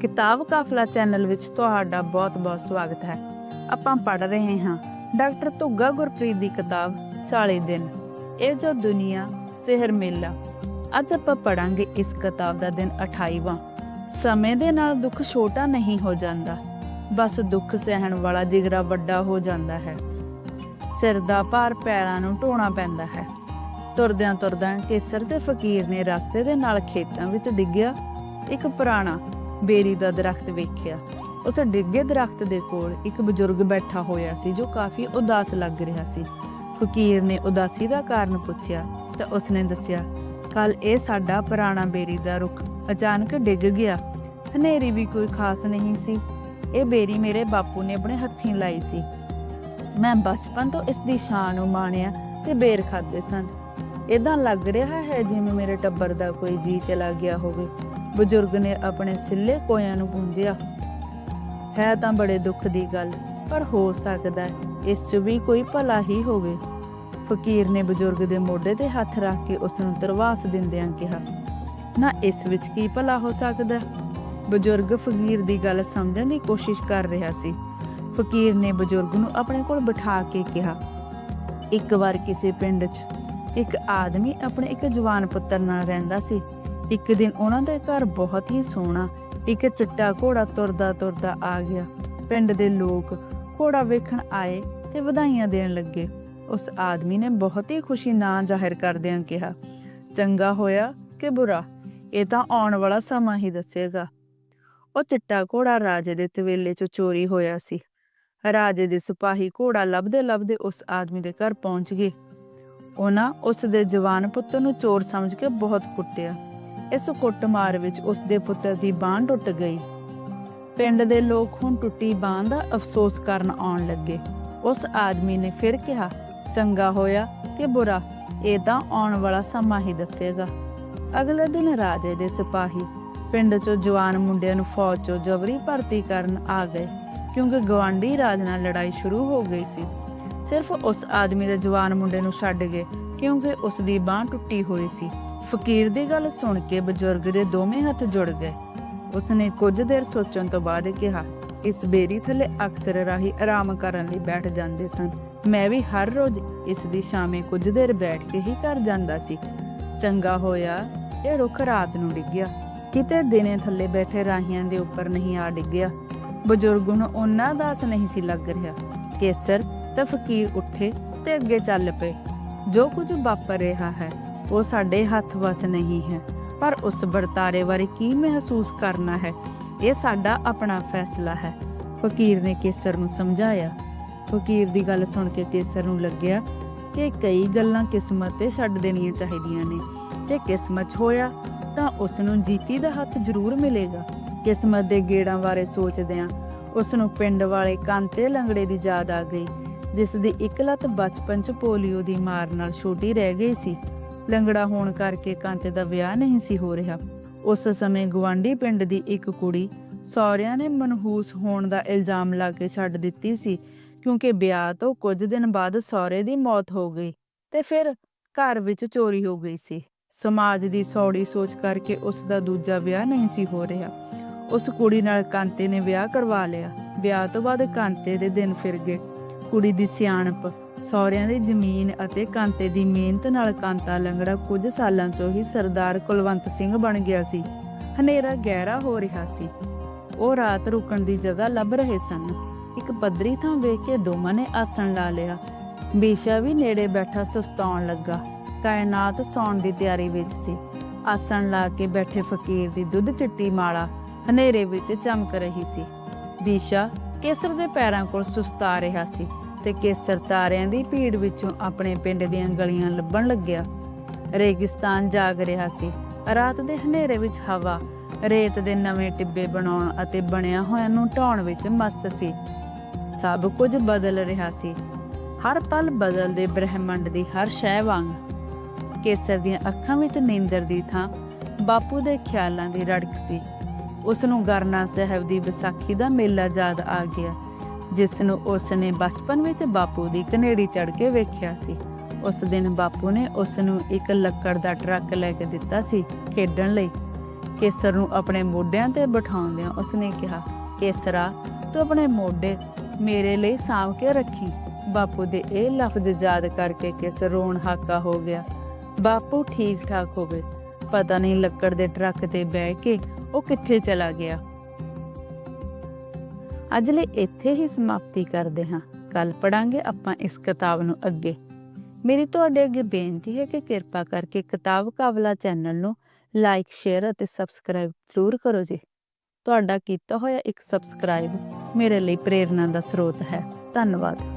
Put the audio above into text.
ਕਿਤਾਬ ਕਾਫਲਾ ਚੈਨਲ ਵਿੱਚ ਤੁਹਾਡਾ ਬਹੁਤ-ਬਹੁਤ ਸਵਾਗਤ ਹੈ। ਆਪਾਂ ਪੜ ਰਹੇ ਹਾਂ ਡਾਕਟਰ ਧੁੱਗਾ ਗੁਰਪ੍ਰੀਤ ਦੀ ਕਿਤਾਬ 40 ਦਿਨ, ਇਹ ਜੋ ਦੁਨੀਆ, ਸਿਹਰ ਮੇਲਾ। ਅੱਜ ਆਪਾਂ ਪੜਾਂਗੇ ਇਸ ਕਿਤਾਬ ਦਾ ਦਿਨ 28ਵਾਂ ਸਮੇਂ ਦੇ ਨਾਲ ਦੁੱਖ ਛੋਟਾ ਨਹੀਂ ਹੋ ਜਾਂਦਾ, ਬਸ ਦੁੱਖ ਸਹਿਣ ਵਾਲਾ ਜਿਗਰਾ ਵੱਡਾ ਹੋ ਜਾਂਦਾ ਹੈ। ਸਿਰ ਦਾ ਭਾਰ ਪੈਰਾਂ ਨੂੰ ਢੋਣਾ ਪੈਂਦਾ ਹੈ। ਤੁਰਦਿਆਂ ਤੁਰਦਿਆਂ ਕੇਸਰ ਦੇ ਫਕੀਰ ਨੇ ਰਸਤੇ ਦੇ ਨਾਲ ਖੇਤਾਂ ਵਿੱਚ ਡਿੱਗਿਆ, ਇੱਕ ਪੁਰਾਣਾ ਬੇਰੀ ਦਾ ਦਰਖਤ ਵੇਖਿਆ। ਉਸ ਡਿੱਗੇ ਦਰਖਤ ਦੇ ਕੋਲ ਇੱਕ ਬਜ਼ੁਰਗ ਬੈਠਾ ਹੋਇਆ ਸੀ ਜੋ ਕਾਫੀ ਉਦਾਸ ਲੱਗ ਰਿਹਾ ਸੀ। ਫਕੀਰ ਨੇ ਉਦਾਸੀ ਦਾ ਕਾਰਨ ਪੁੱਛਿਆ ਤਾਂ ਉਸਨੇ ਦੱਸਿਆ, ਕੱਲ ਇਹ ਸਾਡਾ ਪੁਰਾਣਾ ਬੇਰੀ ਦਾ ਰੁੱਖ ਅਚਾਨਕ ਡਿੱਗ ਗਿਆ। ਹਨੇਰੀ ਵੀ ਕੋਈ ਖਾਸ ਨਹੀਂ ਸੀ। ਇਹ ਬੇਰੀ ਮੇਰੇ ਬਾਪੂ ਨੇ ਆਪਣੇ ਹੱਥੀਂ ਲਾਈ ਸੀ। ਮੈਂ ਬਚਪਨ ਤੋਂ ਇਸ ਦੀ ਸ਼ਾਨ ਨੂੰ ਮਾਣਿਆ ਤੇ ਬੇਰ ਖਾਦੇ ਸਨ। ਇਦਾਂ ਲੱਗ ਰਿਹਾ ਹੈ ਜਿਵੇਂ ਮੇਰੇ ਟੱਬਰ ਦਾ ਕੋਈ ਜੀ ਚਲਾ ਗਿਆ ਹੋਵੇ। ਬਜ਼ੁਰਗ ਨੇ ਆਪਣੇ ਸਿੱਲੇ ਕੋਇਆਂ ਨੂੰ ਪੂੰਝਿਆ ਹੈ ਤਾਂ ਬੜੇ ਦੁੱਖ ਦੀ ਗੱਲ, ਪਰ ਹੋ ਸਕਦਾ ਇਸ 'ਚ ਵੀ ਕੋਈ ਭਲਾ ਹੀ ਹੋਵੇ। ਫਕੀਰ ਨੇ ਬਜ਼ੁਰਗ ਦੇ ਮੋਢੇ ਤੇ ਹੱਥ ਰੱਖ ਕੇ ਉਸ ਨੂੰ ਤਰਵਾਸ ਦਿੰਦਿਆਂ ਕਿਹਾ, ਨਾ ਇਸ ਵਿੱਚ ਕੀ ਭਲਾ ਹੋ ਸਕਦਾ? ਬਜ਼ੁਰਗ ਫਕੀਰ ਦੀ ਗੱਲ ਸਮਝਣ ਦੀ ਕੋਸ਼ਿਸ਼ ਕਰ ਰਿਹਾ ਸੀ। ਫਕੀਰ ਨੇ ਬਜ਼ੁਰਗ ਨੂੰ ਆਪਣੇ ਕੋਲ ਬਿਠਾ ਕੇ ਕਿਹਾ, ਇੱਕ ਵਾਰ ਕਿਸੇ ਪਿੰਡ 'ਚ ਇੱਕ ਆਦਮੀ ਆਪਣੇ ਇੱਕ ਜਵਾਨ ਪੁੱਤਰ ਨਾਲ ਰਹਿੰਦਾ ਸੀ। ਇੱਕ ਦਿਨ ਉਹਨਾਂ ਦੇ ਘਰ ਬਹੁਤ ਹੀ ਸੋਹਣਾ, ਇੱਕ ਚਿੱਟਾ ਘੋੜਾ ਤੁਰਦਾ ਤੁਰਦਾ ਆ ਗਿਆ। ਪਿੰਡ ਦੇ ਲੋਕ ਘੋੜਾ ਵੇਖਣ ਆਏ ਤੇ ਵਧਾਈਆਂ ਦੇਣ ਲੱਗੇ। ਉਸ ਆਦਮੀ ਨੇ ਬਹੁਤ ਹੀ ਖੁਸ਼ੀ ਨਾਂ ਜ਼ਾਹਿਰ ਕਰਦਿਆਂ ਕਿਹਾ, ਚੰਗਾ ਹੋਇਆ ਕਿ ਬੁਰਾ, ਇਹ ਤਾਂ ਆਉਣ ਵਾਲਾ ਸਮਾਂ ਹੀ ਦੱਸੇਗਾ। ਉਹ ਚਿੱਟਾ ਘੋੜਾ ਰਾਜੇ ਦੇ ਤਵੇਲੇ ਚੋਂ ਚੋਰੀ ਹੋਇਆ ਸੀ। ਰਾਜੇ ਦੇ ਸਿਪਾਹੀ ਘੋੜਾ ਲੱਭਦੇ ਲੱਭਦੇ ਉਸ ਆਦਮੀ ਦੇ ਘਰ ਪਹੁੰਚ ਗਏ। ਉਹਨਾਂ ਉਸ ਦੇ ਜਵਾਨ ਪੁੱਤਰ ਨੂੰ ਚੋਰ ਸਮਝ ਕੇ ਬਹੁਤ ਕੁੱਟਿਆ। ਇਸ ਕੁੱਟਮਾਰ ਵਿੱਚ ਉਸ ਦੇ ਪੁੱਤਰ ਦੀ ਬਾਂਹ ਟੁੱਟ ਗਈ। ਪਿੰਡ ਦੇ ਲੋਕ ਹੁਣ ਟੁੱਟੀ ਬਾਂਹ ਦਾ ਅਫਸੋਸ ਕਰਨ ਆਉਣ ਲੱਗੇ। ਉਸ ਆਦਮੀ ਨੇ ਫਿਰ ਕਿਹਾ, ਚੰਗਾ ਹੋਇਆ ਕਿ ਬੁਰਾ, ਇਹ ਤਾਂ ਆਉਣ ਵਾਲਾ ਸਮਾਂ ਹੀ ਦੱਸੇਗਾ। ਅਗਲੇ ਦਿਨ ਰਾਜੇ ਦੇ ਸਿਪਾਹੀ ਪਿੰਡ 'ਚੋਂ ਜਵਾਨ ਮੁੰਡਿਆਂ ਨੂੰ ਫੌਜ 'ਚੋਂ ਜਬਰੀ ਭਰਤੀ ਕਰਨ ਆ ਗਏ, ਕਿਉਂਕਿ ਗਵਾਂਢੀ ਰਾਜ ਨਾਲ ਲੜਾਈ ਸ਼ੁਰੂ ਹੋ ਗਈ ਸੀ। ਸਿਰਫ ਉਸ ਆਦਮੀ ਦੇ ਜਵਾਨ ਮੁੰਡੇ ਨੂੰ ਛੱਡ ਗਏ, ਕਿਉਂਕਿ ਉਸ ਦੀ ਬਾਹ ਟੁੱਟੀ ਹੋਈ ਸੀ। ਫਕੀਰ ਦੀ ਗੱਲ ਸੁਣ ਕੇ ਬਜ਼ੁਰਗ ਦੇ ਦੋਵੇਂ ਹੱਥ ਜੁੜ ਗਏ। ਉਸਨੇ ਕੁਝ ਦੇਰ ਸੋਚਣ ਤੋਂ ਬਾਅਦ ਕਿਹਾ, ਇਸ ਬੇਰੀ ਥੱਲੇ ਅਕਸਰ ਰਾਹੀ ਆਰਾਮ ਕਰਨ ਲਈ ਬੈਠ ਜਾਂਦੇ ਸਨ। ਮੈਂ ਵੀ ਹਰ ਰੋਜ਼ ਇਸ ਦੀ ਸ਼ਾਮੇ ਕੁਝ ਦੇਰ ਬੈਠ ਕੇ ਹੀ ਘਰ ਜਾਂਦਾ ਸੀ। ਚੰਗਾ ਹੋਇਆ, ਇਹ ਰੁੱਖ ਰਾਤ ਨੂੰ ਡਿੱਗਿਆ। ਕਿਤੇ ਦਿਨੇ ਥੱਲੇ ਬੈਠੇ ਰਾਹੀਆਂ ਦੇ ਉੱਪਰ ਨਹੀਂ ਆ ਡਿੱਗਿਆ। ਬਜ਼ੁਰਗ ਨੂੰ ਉਹਨਾਂ ਦਾਸ ਨਹੀਂ ਸੀ ਲੱਗ ਰਿਹਾ। ਕੇਸਰ ਤੇ ਫਕੀਰ ਉੱਠੇ ਤੇ ਅੱਗੇ ਚੱਲ ਪਏ। ਜੋ ਕੁਝ ਵਾਪਰ ਰਿਹਾ ਹੈ ਉਹ ਸਾਡੇ ਹੱਥ ਵਸ ਨਹੀਂ ਹੈ। ਪਰ ਉਸ ਵਰਤਾਰੇ ਬਾਰੇ ਕੀ ਮਹਿਸੂਸ ਕਰਨਾ ਹੈ? ਇਹ ਸਾਡਾ ਆਪਣਾ ਫੈਸਲਾ ਹੈ। ਫਕੀਰ ਨੇ ਕੇਸਰ ਨੂੰ ਸਮਝਾਇਆ। ਫਕੀਰ ਦੀ ਗੱਲ ਸੁਣ ਕੇ ਕੇਸਰ ਨੂੰ ਲੱਗਿਆ ਕਿ ਕਈ ਗੱਲਾਂ ਕਿਸਮਤ ਤੇ ਛੱਡ ਦੇਣੀਆਂ ਚਾਹੀਦੀਆਂ ਨੇ। ਤੇ ਕਿਸਮਤ ਹੋਇਆ ਤਾਂ ਉਸ ਨੂੰ ਜੀਤੀ ਦਾ ਹੱਥ ਜ਼ਰੂਰ ਮਿਲੇਗਾ। ਕਿਸਮਤ ਦੇ ਗੇੜਾਂ ਬਾਰੇ ਸੋਚਦਿਆਂ ਉਸ ਨੂੰ ਪਿੰਡ ਵਾਲੇ ਕਾਂਤੇ ਲੰਗੜੇ ਦੀ ਯਾਦ ਆ ਗਈ, ਜਿਸ ਦੀ ਇੱਕ ਲੱਤ ਬਚਪਨ 'ਚ ਪੋਲੀਓ ਦੀ ਮਾਰ ਨਾਲ ਛੋਟੀ ਰਹਿ ਗਈ ਸੀ। ਲੰਗੜਾ ਹੋਣ ਕਰਕੇ ਕਾਂਤੇ ਦਾ ਵਿਆਹ ਨਹੀਂ ਸੀ ਹੋ ਰਿਹਾ। ਉਸ ਸਮੇਂ ਗਵਾਂਢੀ ਪਿੰਡ ਦੀ ਇੱਕ ਕੁੜੀ ਸਹੁਰਿਆਂ ਨੇ ਮਨਹੂਸ ਹੋਣ ਦਾ ਇਲਜ਼ਾਮ ਲਾ ਕੇ ਛੱਡ ਦਿੱਤੀ ਸੀ, ਕਿਉਂਕਿ ਵਿਆਹ ਤੋਂ ਕੁਝ ਦਿਨ ਬਾਅਦ ਸਹੁਰੇ ਦੀ ਮੌਤ ਹੋ ਗਈ ਤੇ ਫਿਰ ਘਰ ਵਿੱਚ ਚੋਰੀ ਹੋ ਗਈ ਸੀ। ਸਮਾਜ ਦੀ ਸੌੜੀ ਸੋਚ ਕਰਕੇ ਉਸ ਦਾ ਦੂਜਾ ਵਿਆਹ ਨਹੀਂ ਸੀ ਹੋ ਰਿਹਾ। ਉਸ ਕੁੜੀ ਨਾਲ ਕਾਂਤੇ ਨੇ ਵਿਆਹ ਕਰਵਾ ਲਿਆ। ਵਿਆਹ ਤੋਂ ਬਾਅਦ ਕਾਂਤੇ ਦੇ ਦਿਨ ਫਿਰ ਗਏ। ਕੁੜੀ ਦੀ ਸਿਆਣਪ ਸਹੁਰਿਆਂ ਦੀ ਜ਼ਮੀਨ ਅਤੇ ਕਾਂਤੇ ਦੀ ਮਿਹਨਤ ਨਾਲ ਕਾਂਤਾ ਲੰਗੜਾ ਕੁਝ ਸਾਲਾਂ ਤੋਂ ਹੀ ਸਰਦਾਰ ਕੁਲਵੰਤ ਸਿੰਘ ਬਣ ਗਿਆ ਸੀ। ਹਨੇਰਾ ਗਹਿਰਾ ਹੋ ਰਿਹਾ ਸੀ। ਉਹ ਰਾਤ ਰੁਕਣ ਦੀ ਜਗ੍ਹਾ ਲੱਭ ਰਹੇ ਸਨ। ਇੱਕ ਪੱਧਰੀ ਥਾਂ ਵੇਖ ਕੇ ਦੋਵਾਂ ਨੇ ਆਸਣ ਲਾ ਲਿਆ। ਬੀਸ਼ਾ ਵੀ ਨੇੜੇ ਬੈਠਾ ਸੁਸਤਾਉਣ ਲੱਗਾ। ਕਾਇਨਾਤ ਸੌਣ ਦੀ ਤਿਆਰੀ ਵਿੱਚ ਸੀ। ਆਸਣ ਲਾ ਕੇ ਬੈਠੇ ਫਕੀਰ ਦੀ ਦੁੱਧ ਚਿੱਟੀ ਮਾਲਾ ਹਨੇਰੇ ਵਿੱਚ ਚਮਕ ਰਹੀ ਸੀ। ਬੀਸ਼ਾ ਕੇਸਰ ਦੇ ਪੈਰਾਂ ਕੋਲ ਸੁਸਤਾ ਰਿਹਾ ਸੀ। ਤੇ ਕੇਸਰ ਤਾਰਿਆਂ ਦੀ ਭੀੜ ਵਿੱਚੋਂ ਆਪਣੇ ਪਿੰਡ ਦੀਆਂ ਗਲੀਆਂ ਲੱਭਣ ਲੱਗਿਆ। ਰੇਗਿਸਤਾਨ ਜਾਗ ਰਿਹਾ ਸੀ। ਰਾਤ ਦੇ ਹਨੇਰੇ ਵਿੱਚ ਹਵਾ, ਰੇਤ ਦੇ ਨਵੇਂ ਟਿੱਬੇ ਬਣਾਉਣ ਅਤੇ ਬਣਿਆ ਹੋਇਆ ਨੂੰ ਢਾਉਣ ਵਿੱਚ ਮਸਤ ਸੀ। ਸਭ ਕੁਝ ਬਦਲ ਰਿਹਾ ਸੀ। ਹਰ ਪਲ ਬਦਲਦੇ ਬ੍ਰਹਿਮੰਡ ਦੀ ਹਰ ਸ਼ੈ ਵਾਂਗ। ਕੇਸਰ ਦੀਆਂ ਅੱਖਾਂ ਵਿੱਚ ਨੀਂਦਰ ਦੀ ਥਾਂ, ਬਾਪੂ ਦੇ ਖਿਆਲਾਂ ਦੀ ਰੜਕ ਸੀ। ਉਸ ਨੂੰ ਗਰਨਾ ਸਾਹਿਬ ਦੀ ਵਿਸਾਖੀ ਦਾ ਮੇਲਾ ਯਾਦ ਆ ਗਿਆ। ਜਿਸ ਨੂੰ ਉਸ ਨੇ ਬਚਪਨ ਵਿੱਚ ਬਾਪੂ ਦੀ ਕਨੇੜੀ ਚੜ ਕੇ ਵੇਖਿਆ ਸੀ। ਉਸ ਦਿਨ ਬਾਪੂ ਨੇ ਉਸ ਨੂੰ ਇੱਕ ਲੱਕੜ ਦਾ ਟਰੱਕ ਲੈ ਕੇ ਦਿੱਤਾ ਸੀ ਖੇਡਣ ਲਈ। ਕੇਸਰ ਨੂੰ ਆਪਣੇ ਮੋਢਿਆਂ ਤੇ ਬਿਠਾਉਂਦਿਆਂ ਉਸਨੇ ਕਿਹਾ, ਕੇਸਰਾ, ਤੂੰ ਆਪਣੇ ਮੋਢੇ ਮੇਰੇ ਲਈ ਸਾਂਭ ਕੇ ਰੱਖੀ। ਬਾਪੂ ਦੇ ਇਹ ਲਫ਼ਜ਼ ਯਾਦ ਕਰਕੇ ਕੇਸਰ ਰੋਣ ਹਾਕਾ ਹੋ ਗਿਆ। ਬਾਪੂ ਠੀਕ ਠਾਕ ਹੋ ਗਏ। ਪਤਾ ਨਹੀਂ ਲੱਕੜ ਦੇ ਟਰੱਕ ਤੇ ਬਹਿ ਕੇ ਉਹ ਕਿੱਥੇ ਚਲਾ ਗਿਆ। ਅੱਜ ਲਈ ਇੱਥੇ ਹੀ ਸਮਾਪਤੀ ਕਰਦੇ ਹਾਂ। ਕੱਲ ਪੜਾਂਗੇ ਆਪਾਂ ਇਸ ਕਿਤਾਬ ਨੂੰ ਅੱਗੇ। ਮੇਰੀ ਤੁਹਾਡੇ ਅੱਗੇ ਬੇਨਤੀ ਹੈ ਕਿ ਕਿਰਪਾ ਕਰਕੇ ਕਿਤਾਬ ਕਾਬਲਾ ਚੈਨਲ ਨੂੰ ਲਾਈਕ, ਸ਼ੇਅਰ ਅਤੇ ਸਬਸਕ੍ਰਾਈਬ ਜ਼ਰੂਰ ਕਰੋ ਜੀ। ਤੁਹਾਡਾ ਕੀਤਾ ਹੋਇਆ ਇੱਕ ਸਬਸਕ੍ਰਾਈਬ ਮੇਰੇ ਲਈ ਪ੍ਰੇਰਣਾ ਦਾ ਸਰੋਤ ਹੈ। ਧੰਨਵਾਦ।